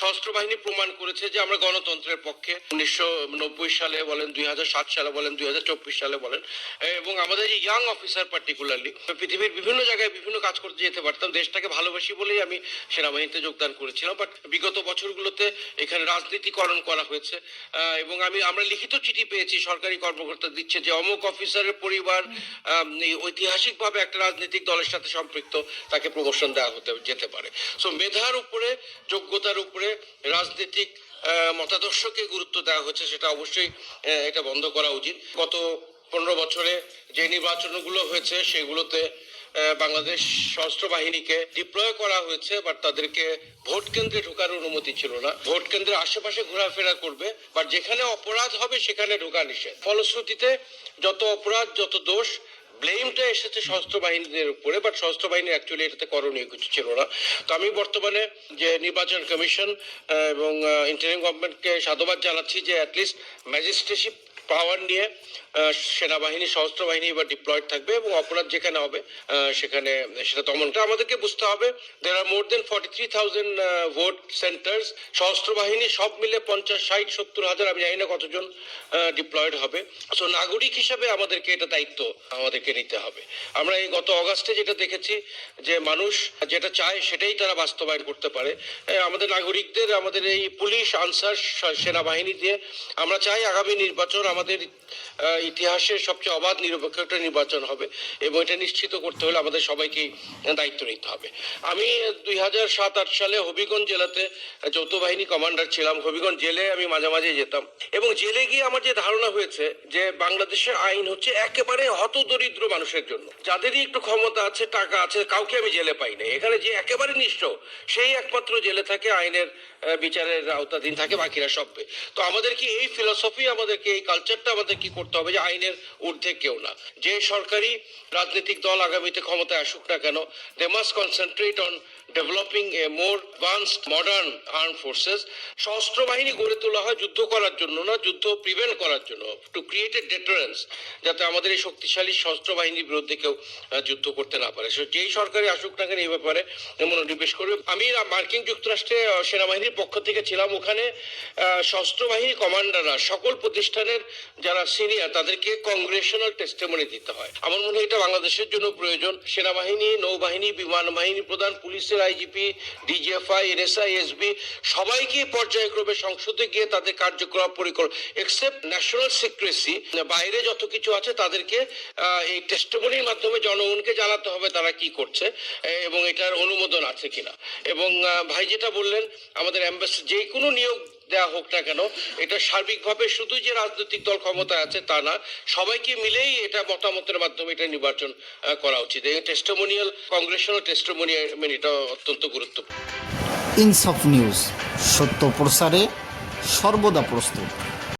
সশস্ত্র বাহিনী প্রমাণ করেছে যে আমরা গণতন্ত্রের পক্ষে। উনিশশো নব্বই সালে বলেন, দুই সালে বলেন, দুই সালে বলেন, এবং আমাদের যে ইয়াং অফিসার পার্টিকুলারলি পৃথিবীর বিভিন্ন জায়গায় বিভিন্ন কাজ করতে যেতে পারতাম, দেশটাকে ভালোবাসি বলেই আমি সেনাবাহিনীতে যোগদান করেছিলাম। বাট বিগত বছরগুলোতে এখানে রাজনীতিকরণ করা হয়েছে এবং আমি, আমরা লিখিত চিঠি পেয়েছি, সরকারি কর্মকর্তা দিচ্ছে যে অমুক অফিসারের পরিবার ঐতিহাসিকভাবে একটা রাজনৈতিক দলের সাথে সম্পৃক্ত, তাকে প্রমোশন দেওয়া হতে, যেতে পারে। সো মেধার উপরে, যোগ্যতার উপরে রাজনৈতিক মতাদর্শকে গুরুত্ব দেওয়া হচ্ছে, সেটা অবশ্যই এটা বন্ধ করা উচিত। গত পনেরো বছরে যে নির্বাচনগুলো হয়েছে, সেগুলোতে বাংলাদেশ সশস্ত্র বাহিনীকে ডিপ্লয় করা হয়েছে বাট তাদেরকে ভোট কেন্দ্রে ঢোকার অনুমতি ছিল না। ভোট কেন্দ্রের আশেপাশে ঘোরাফেরা করবে বাট যেখানে অপরাধ হবে, সেখানে ঢোকা নিষেধ। ফলশ্রুতিতে যত অপরাধ, যত দোষ ব্লেমটা এসেছে সশস্ত্র বাহিনীদের উপরে বাট সশস্ত্র বাহিনীর অ্যাকচুয়ালি এটাতে করণীয় কিছু ছিল না। তো আমি বর্তমানে যে নির্বাচন কমিশন এবং ইন্টারিম গভর্নমেন্টকে সাধুবাদ জানাচ্ছি যে অ্যাটলিস্ট ম্যাজিস্ট্রেশিপ পাওয়ার নিয়ে সেনাবাহিনী সশস্ত্র বাহিনী এবার ডিপ্লয়েড থাকবে এবং অপরাধ যেখানে হবে সেখানে সেটা দমনটা আমাদেরকে বুঝতে হবে there are more than forty three thousand vote centres সশস্ত্র বাহিনী সব মিলে পঞ্চাশ, ষাট, সত্তর হাজার, আমি জানি না কতজন ডিপ্লয়েড হবে। সো নাগরিক হিসাবে আমাদেরকে এটা দায়িত্ব আমাদেরকে নিতে হবে। আমরা এই গত অগাস্টে যেটা দেখেছি, যে মানুষ যেটা চায় সেটাই তারা বাস্তবায়ন করতে পারে। আমাদের নাগরিকদের, আমাদের এই পুলিশ, আনসার সেনাবাহিনী দিয়ে আমরা চাই আগামী নির্বাচন আমাদের আহ, ইতিহাসের সবচেয়ে অবাধ নিরপেক্ষ একটা নির্বাচন হবে এবং এটা নিশ্চিত করতে হলে আমাদের সবাইকেই দায়িত্ব নিতে হবে। আমি দুই হাজার সাত আট সালে হবিগঞ্জ জেলাতে যৌথ বাহিনী কমান্ডার ছিলাম। হবিগঞ্জ জেলে আমি মাঝে মাঝে যেতাম এবং জেলে গিয়ে আমার যে ধারণা হয়েছে যে বাংলাদেশের আইন হচ্ছে একেবারে হতদরিদ্র মানুষের জন্য। যাদেরই একটু ক্ষমতা আছে টাকা আছে কাউকে আমি জেলে পাই না এখানে যে একেবারে নিষ্ঠ সেই একমাত্র জেলে থাকে আইনের বিচারের আওতাধীন থাকে বাকিরা সব তো আমাদের কি এই ফিলসফি আমাদেরকে এই কালচারটা আমাদের কি করতে হবে যে আইনের ঊর্ধ্বে কেউ না। যে সরকারি রাজনৈতিক দল আগামীতে ক্ষমতায় আসুক না কেন they must concentrate on developing a more advanced modern arm forces সশস্ত্র বাহিনী গড়ে তোলা হয় যুদ্ধ করার জন্য না, যুদ্ধ প্রিভেন্ট করার জন্য। টু ক্রিয়েট এ ডেটারেন্স যাতে আমাদের এই শক্তিশালী সশস্ত্র বাহিনীর বিরুদ্ধে কেউ যুদ্ধ করতে না পারে। যেই সরকারি আসুক না কেন এই ব্যাপারে মনোনিবেশ করবে। আমি মার্কিন যুক্তরাষ্ট্রে সেনাবাহিনীর পক্ষ থেকে ছিলাম ওখানে। সশস্ত্র বাহিনী কমান্ডাররা, সকল প্রতিষ্ঠানের যারা সিনিয়র, তাদেরকে কংগ্রেশনাল টেস্টিমনি দিতে হয়। আমার মনে হয় এটা বাংলাদেশের জন্য প্রয়োজন। সেনাবাহিনী, নৌবাহিনী বিমান বাহিনী প্রধান, পুলিশের আইজিপি, ডিজিএফআই, এনএসআই, এসবি, সবাইকে পর্যায়ক্রমে সংসদে গিয়ে তাদের কার্যকলাপ পরিকল্পনা এক্সেপ্ট ন্যাশনাল সিক্রেসি বাইরে যত কিছু আছে তাদেরকে এই টেস্টিমনির মাধ্যমে জনগণকে জানাতে হবে তারা কি করছে এবং এটার অনুমোদন আছে কিনা। এবং ভাই যেটা বললেন, আমাদের অ্যাম্বাসি যে কোনো নিয়োগ দেওয়া হোক না কেন, এটা সার্বিকভাবে শুধু যে রাজনৈতিক দল ক্ষমতায় আছে তা না, সবাইকে মিলেই এটা মতামতের মাধ্যমে এটা নির্বাচন করা উচিত। এই টেস্টমোনিয়াল কংগ্রেশনাল মানে এটা অত্যন্ত গুরুত্বপূর্ণ। ইনসফ নিউজ, সত্য প্রসারে সর্বদা প্রস্তুত।